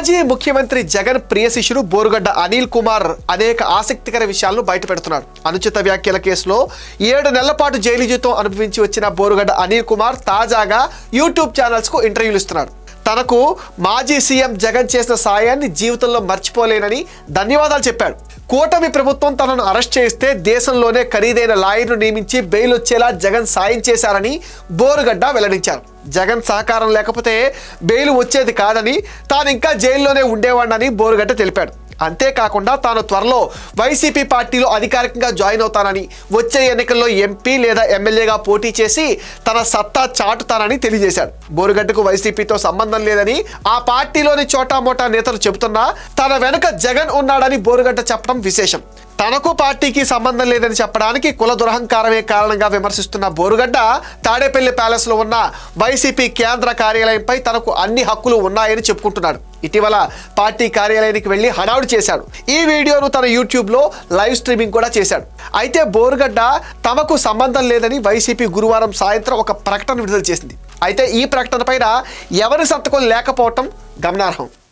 మాజీ ముఖ్యమంత్రి జగన్ ప్రియ శిష్యుడు బోరుగడ్డ అనిల్ కుమార్ అనేక ఆసక్తికర విషయాలను బయటపెడుతున్నాడు అనుచిత వ్యాఖ్యల కేసులో ఏడు నెలల పాటు జైలు జీతం అనుభవించి వచ్చిన బోరుగడ్డ అనిల్ కుమార్ తాజాగా యూట్యూబ్ ఛానల్స్కు ఇంటర్వ్యూలు ఇస్తున్నాడు తనకు మాజీ సీఎం జగన్ చేసిన సాయాన్ని జీవితంలో మర్చిపోలేనని ధన్యవాదాలు చెప్పాడు. కూటమి ప్రభుత్వం తనను అరెస్ట్ చేస్తే దేశంలోనే ఖరీదైన లాయర్ను నియమించి బెయిల్ వచ్చేలా జగన్ సాయం చేశారని బోరుగడ్డ వెల్లడించారు. జగన్ సహకారం లేకపోతే బెయిల్ వచ్చేది కాదని తాను ఇంకా జైల్లోనే ఉండేవాడినని బోరుగడ్డ తెలిపాడు. అంతేకాకుండా తాను త్వరలో వైసీపీ పార్టీలో అధికారికంగా జాయిన్ అవుతానని వచ్చే ఎన్నికల్లో ఎంపీ లేదా ఎమ్మెల్యేగా పోటీ చేసి తన సత్తా చాటుతానని తెలియజేశాడు. బోరుగడ్డకు వైసీపీతో సంబంధం లేదని ఆ పార్టీలోని చోటా మోటా నేతలు చెబుతున్నా తన వెనుక జగన్ ఉన్నాడని బోరుగడ్డ చెప్పడం విశేషం. తనకు పార్టీకి సంబంధం లేదని చెప్పడానికి కుల దురహంకారమే కారణంగా విమర్శిస్తున్న బోరుగడ్డ తాడేపల్లి ప్యాలెస్లో ఉన్న వైసీపీ కేంద్ర కార్యాలయంపై తనకు అన్ని హక్కులు ఉన్నాయని చెప్పుకుంటున్నాడు. ఇటీవల పార్టీ కార్యాలయానికి వెళ్ళి హడావుడి చేశాడు. ఈ వీడియోను తన యూట్యూబ్లో లైవ్ స్ట్రీమింగ్ కూడా చేశాడు. అయితే బోరుగడ్డ తమకు సంబంధం లేదని వైసీపీ గురువారం సాయంత్రం ఒక ప్రకటన విడుదల చేసింది. అయితే ఈ ప్రకటన పైన ఎవరి సంతకం లేకపోవటం గమనార్హం.